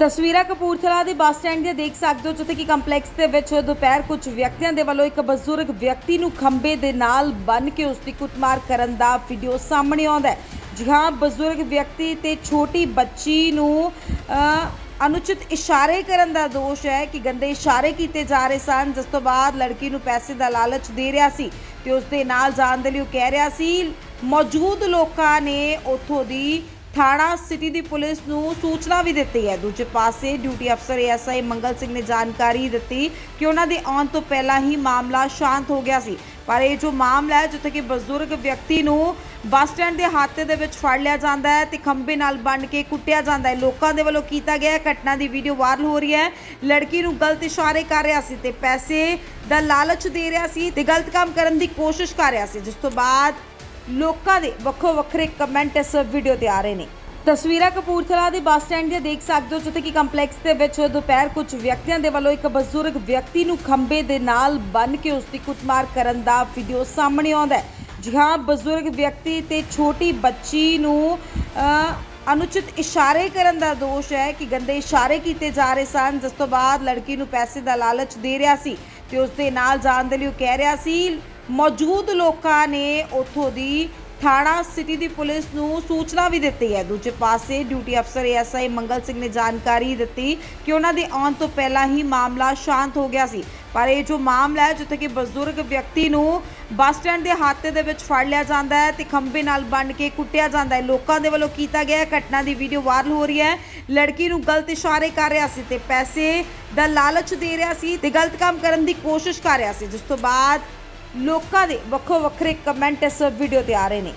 ਤਸਵੀਰਾਂ ਕਪੂਰਥਲਾ ਦੇ bus stand ਦੀਆਂ ਦੇਖ ਸਕਦੇ ਹੋ, ਜਿੱਥੇ ਕਿ ਕੰਪਲੈਕਸ ਦੇ ਵਿੱਚ ਦੁਪਹਿਰ ਕੁਝ ਵਿਅਕਤੀਆਂ ਦੇ ਵੱਲੋਂ ਇੱਕ ਬਜ਼ੁਰਗ ਵਿਅਕਤੀ ਨੂੰ ਖੰਬੇ ਦੇ ਨਾਲ ਬੰਨ੍ਹ ਕੇ ਉਸ ਦੀ ਕੁੱਟਮਾਰ ਕਰਨ ਦਾ ਵੀਡੀਓ ਸਾਹਮਣੇ ਆਉਂਦਾ ਹੈ। ਜੀ ਹਾਂ, ਬਜ਼ੁਰਗ ਵਿਅਕਤੀ ਤੇ ਛੋਟੀ ਬੱਚੀ ਨੂੰ ਅਨੁਚਿਤ ਇਸ਼ਾਰੇ ਕਰਨ ਦਾ ਦੋਸ਼ ਹੈ ਕਿ ਗੰਦੇ ਇਸ਼ਾਰੇ ਕੀਤੇ ਜਾ ਰਹੇ ਸਨ, ਜਿਸ ਤੋਂ ਬਾਅਦ ਲੜਕੀ ਨੂੰ ਪੈਸੇ ਦਾ ਲਾਲਚ ਦੇ ਰਿਹਾ ਸੀ ਤੇ ਉਸ ਦੇ ਨਾਲ ਜਾਣ ਦੇ ਲਈ ਉਹ ਕਹਿ ਰਿਹਾ ਸੀ। ਮੌਜੂਦ ਲੋਕਾਂ ਨੇ ਉੱਥੋਂ ਦੀ ਥਾਣਾ ਸਿਟੀ ਦੀ ਪੁਲਿਸ ਨੂੰ ਸੂਚਨਾ ਵੀ ਦਿੱਤੀ ਹੈ। ਦੂਜੇ ਪਾਸੇ ਡਿਊਟੀ ਅਫਸਰ ਐਸਆਈ ਮੰਗਲ ਸਿੰਘ ਨੇ ਜਾਣਕਾਰੀ ਦਿੱਤੀ ਕਿ ਉਹਨਾਂ ਦੇ ਆਉਣ ਤੋਂ ਪਹਿਲਾਂ ਹੀ ਮਾਮਲਾ ਸ਼ਾਂਤ ਹੋ ਗਿਆ ਸੀ। ਪਰ ਇਹ ਜੋ ਮਾਮਲਾ ਹੈ, ਜਿੱਥੇ ਕਿ ਬਜ਼ੁਰਗ ਵਿਅਕਤੀ ਨੂੰ ਬੱਸ ਸਟੈਂਡ ਦੇ ਹਾਤੇ ਦੇ ਵਿੱਚ ਫੜ ਲਿਆ ਜਾਂਦਾ ਹੈ ਤੇ ਖੰਭੇ ਨਾਲ ਬੰਨ ਕੇ ਕੁੱਟਿਆ ਜਾਂਦਾ ਹੈ। ਲੋਕਾਂ ਦੇ ਵੱਲੋਂ ਕੀਤਾ ਗਿਆ ਘਟਨਾ ਦੀ ਵੀਡੀਓ ਵਾਇਰਲ ਹੋ ਰਹੀ ਹੈ। ਲੜਕੀ ਨੂੰ ਗਲਤ ਇਸ਼ਾਰੇ ਕਰ ਰਿਹਾ ਸੀ ਤੇ ਪੈਸੇ ਦਾ ਲਾਲਚ ਦੇ ਰਿਹਾ ਸੀ ਤੇ ਗਲਤ ਕੰਮ ਕਰਨ ਦੀ ਕੋਸ਼ਿਸ਼ ਕਰ ਰਿਹਾ ਸੀ, ਜਿਸ ਤੋਂ ਬਾਅਦ ਲੋਕਾਂ ਦੇ ਵੱਖੋ ਵੱਖਰੇ ਕਮੈਂਟ ਇਸ ਵੀਡੀਓ ਤੇ ਆ ਰਹੇ ਨੇ। ਤਸਵੀਰਾਂ ਕਪੂਰਥਲਾ ਦੇ ਬੱਸ ਸਟੈਂਡ ਦੀਆਂ ਦੇਖ ਸਕਦੇ ਹੋ ਜਿੱਥੇ ਕਿ ਕੰਪਲੈਕਸ ਦੇ ਵਿੱਚ ਦੁਪਹਿਰ ਕੁਝ ਵਿਅਕਤੀਆਂ ਦੇ ਵੱਲੋਂ ਇੱਕ ਬਜ਼ੁਰਗ ਵਿਅਕਤੀ ਨੂੰ ਖੰਬੇ ਦੇ ਨਾਲ ਬੰਨ੍ਹ ਕੇ ਉਸ ਦੀ ਕੁੱਟਮਾਰ ਕਰਨ ਦਾ ਵੀਡੀਓ ਸਾਹਮਣੇ ਆਉਂਦਾ ਹੈ। ਜੀ ਹਾਂ, ਬਜ਼ੁਰਗ ਵਿਅਕਤੀ ਤੇ ਛੋਟੀ ਬੱਚੀ ਨੂੰ ਅਨੁਚਿਤ ਇਸ਼ਾਰੇ ਕਰਨ ਦਾ ਦੋਸ਼ ਹੈ ਕਿ ਗੰਦੇ ਇਸ਼ਾਰੇ ਕੀਤੇ ਜਾ ਰਹੇ ਸਨ, ਜਿਸ ਤੋਂ ਬਾਅਦ ਲੜਕੀ ਨੂੰ ਪੈਸੇ ਦਾ ਲਾਲਚ ਦੇ ਰਿਹਾ ਸੀ ਤੇ ਉਸ ਦੇ ਨਾਲ ਜਾਣ ਦੇ ਲਈ ਉਹ ਕਹਿ ਰਿਹਾ ਸੀ। ਮੌਜੂਦ ਲੋਕਾਂ ਨੇ ਉੱਥੋਂ ਦੀ ਥਾਣਾ ਸਿਟੀ ਦੀ ਪੁਲਿਸ ਨੂੰ ਸੂਚਨਾ ਵੀ ਦਿੱਤੀ ਹੈ। ਦੂਜੇ ਪਾਸੇ ਡਿਊਟੀ ਅਫਸਰ ਐਸਆਈ ਮੰਗਲ ਸਿੰਘ ਨੇ ਜਾਣਕਾਰੀ ਦਿੱਤੀ ਕਿ ਉਹਨਾਂ ਦੇ ਆਉਣ ਤੋਂ ਪਹਿਲਾਂ ਹੀ ਮਾਮਲਾ ਸ਼ਾਂਤ ਹੋ ਗਿਆ ਸੀ। ਪਰ ਇਹ ਜੋ ਮਾਮਲਾ ਹੈ, ਜਿੱਥੇ ਕਿ ਬਜ਼ੁਰਗ ਵਿਅਕਤੀ ਨੂੰ ਬੱਸ ਸਟੈਂਡ ਦੇ ਹਾਤੇ ਦੇ ਵਿੱਚ ਫੜ ਲਿਆ ਜਾਂਦਾ ਹੈ ਤੇ ਖੰਭੇ ਨਾਲ ਬੰਨ੍ਹ ਕੇ ਕੁੱਟਿਆ ਜਾਂਦਾ ਹੈ। ਲੋਕਾਂ ਦੇ ਵੱਲੋਂ ਕੀਤਾ ਗਿਆ ਘਟਨਾ ਦੀ ਵੀਡੀਓ ਵਾਇਰਲ ਹੋ ਰਹੀ ਹੈ। ਲੜਕੀ ਨੂੰ ਗਲਤ ਇਸ਼ਾਰੇ ਕਰ ਰਿਹਾ ਸੀ ਤੇ ਪੈਸੇ ਦਾ ਲਾਲਚ ਦੇ ਰਿਹਾ ਸੀ ਤੇ ਗਲਤ ਕੰਮ ਕਰਨ ਦੀ ਕੋਸ਼ਿਸ਼ ਕਰ ਰਿਹਾ ਸੀ, ਜਿਸ ਤੋਂ ਬਾਅਦ ਲੋਕਾਂ ਦੇ ਵੱਖੋ ਵੱਖਰੇ ਕਮੈਂਟ ਇਸ ਵੀਡੀਓ ਤੇ ਆ ਰਹੇ ਨੇ।